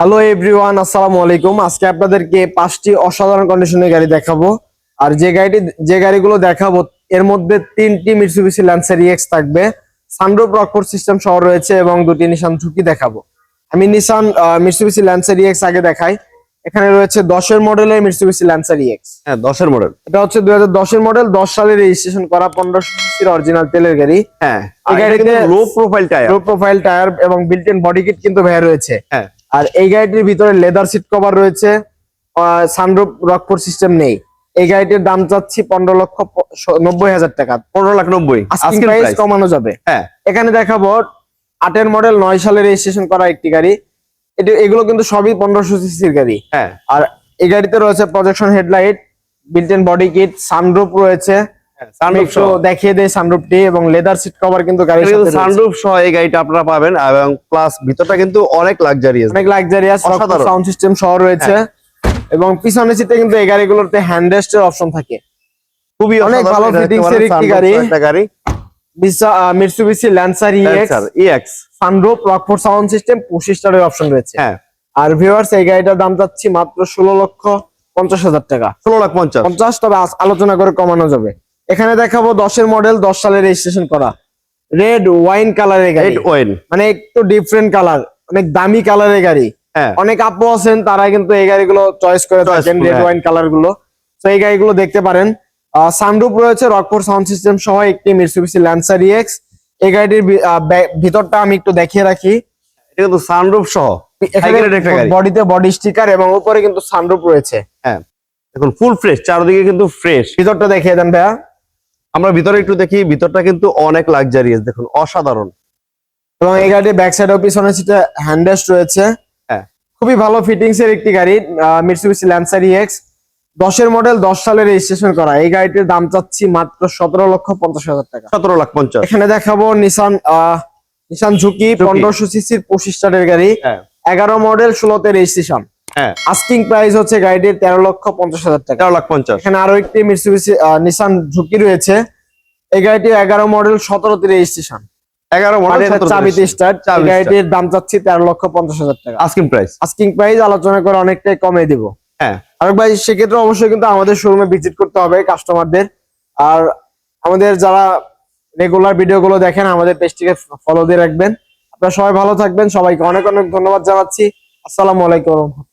Hello everyone আসসালামু আলাইকুম। আজকে আপনাদেরকে পাঁচটি অসাধারণ কন্ডিশনের গাড়ি দেখাবো। আর যে গাড়িটি যে গাড়িগুলো দেখাবো এর মধ্যে তিনটি মিটসুবিসি ল্যান্সার ইএক্স থাকবে। সানরুফ রকফোর্ড সিস্টেম সহ রয়েছে এবং দুটি নিশান ঝুঁকি দেখাবো। আমি নিশান মিটসুবিসি ল্যান্সার ইএক্স আগে দেখাই। এখানে রয়েছে দশের মডেলের মিটসুবিসি ল্যান্সার ইএক্স হ্যাঁ দশের মডেল। এটা হচ্ছে দুই হাজার দশের মডেল দশ সালে রেজিস্ট্রেশন করা পনেরোশো সিসির অরিজিনাল তেলের গাড়ি। হ্যাঁ এই গাড়িতে- low profile tyre low profile tyre এবং বিল্ট ইন বডি কিট কিন্তু ভ্যার রয়েছে। হ্যাঁ। আর এই গাড়িটির ভিতরে লেদার সিট কভার রয়েছে সানরুফ রকফোর্ড সিস্টেম নেই। এই গাড়িটির দাম চাচ্ছি পনেরো লক্ষ নব্বই হাজার টাকা। পনেরো লাখ নব্বই। প্রাইস কমানো যাবে। হ্যাঁ। এখানে দেখাবো আটের মডেল নয় সালে রেজিস্ট্রেশন করা একটি গাড়ি। এটি এগুলো কিন্তু সবই পনেরোশো সিসির গাড়ি। হ্যাঁ। আর এই গাড়িতে রয়েছে projection headlight built in body kit sunroof রয়েছে। সানরুফ একটু সহ। দেখিয়ে দেয় সানরুফটি এবং লেদার সিট কভার কিন্তু গাড়ির সাথে সানরুফ সহ এই গাড়িটা আপনারা পাবেন এবং প্লাস ভিতরটা কিন্তু অনেক লাক্সারিয়াস অনেক লাক্সারিয়াস সাউন্ড সিস্টেম সহ রয়েছে। এবং পিছনের সিটে কিন্তু এই গাড়িগুলোতে হ্যান্ড রেস্টের অপশন থাকে। খুবই অনেক অসাধারণ। ভালো এটা দেখতে fittings এর পারেন একটি sunroof গাড়ি। সহ একটা গাড়ি। Mitsubishi Lancer EX Lancer sunroof Rockford sound system option রয়েছে। হ্যাঁ। আর ভিউয়ার্স এই গাড়িটার দাম চাচ্ছি মাত্র ষোলো লক্ষ পঞ্চাশ হাজার টাকা। ষোলো লাখ পঞ্চাশ। পঞ্চাশ তবে আলোচনা করে কমানো যাবে। এখানে দেখাবো দশের মডেল দশ সালে রেজিস্ট্রেশন করা। রেড ওয়াইন কালারের গাড়ি। ওয়েন মানে একটু ডিফারেন্ট কালার অনেক দামি কালারের গাড়ি। হ্যাঁ। অনেক আপু আছেন তারা কিন্তু এই গাড়িগুলো চয়েস করে থাকেন রেড। ওয়াইন কালারগুলো। তো এই গাড়িগুলো দেখতে পারেন। সানরুফ রয়েছে রকফোর্ড সাউন্ড সিস্টেম সহ একটি মিটসুবিসি ল্যান্সার ইএক্স এই গাড়িটির ভিতরটা আমি একটু দেখিয়ে রাখি। এটা কিন্তু সানরুফ সহ। বডিতে বডি স্টিকার এবং উপরে কিন্তু সানরুফ রয়েছে। হ্যাঁ। এখন ফুল ফ্রেশ চারদিকে কিন্তু ফ্রেশ ভিতরটা দেখিয়ে দেন ভাইয়া। আমরা ভিতরে একটু দেখি ভিতরটা কিন্তু অনেক লাক্সারিয়াস দেখুন অসাধারণ। এবং এই গাড়ির ব্যাক সাইড ও পিছনে সিটে হ্যান্ডেস্ট রয়েছে। হ্যাঁ। খুবই ভালো ফিটিংস এর একটি গাড়ি মিটসুবিসি ল্যান্সার ইএক্স দশের মডেল দশ সালে রেজিস্ট্রেশন করা। এই গাড়িটির দাম চাচ্ছি মাত্র সতেরো লক্ষ পঞ্চাশ হাজার টাকা। সতেরো লাখ পঞ্চাশ। এখানে দেখাবো নিসান নিসান ঝুঁকি পনেরোশো সিসির পঁচিশ স্টারের গাড়ি। হ্যাঁ। এগারো মডেল ষোলোতে রেজিস্ট্রেশন আস্কিং প্রাইস হচ্ছে গাড়িটির তেরো লক্ষ পঞ্চাশ হাজার টাকা। তেরো লাখ পঞ্চাশ। এখানে আরও একটি মিটসুবিসি নিসান ঝুঁকি রয়েছে। এই গাড়িটি এগারো মডেল সতেরোতে রেজিস্ট্রেশন এগারো মডেল চাবিতে স্টার্ট। গাড়িটির দাম চাচ্ছি তেরো লক্ষ পঞ্চাশ হাজার টাকা। আস্কিং প্রাইস আস্কিং প্রাইস আলোচনা করে অনেকটাই কমে দিব। হ্যাঁ। আর ভাই সেক্ষেত্রে অবশ্যই কিন্তু আমাদের শোরুমে ভিজিট করতে হবে কাস্টমারদের আর আমাদের যারা রেগুলার ভিডিও গুলো দেখেন আমাদের পেজটিকে ফলো দিয়ে রাখবেন। আপনারা সবাই ভালো থাকবেন। সবাইকে অনেক অনেক ধন্যবাদ জানাচ্ছি। আসসালামু আলাইকুম।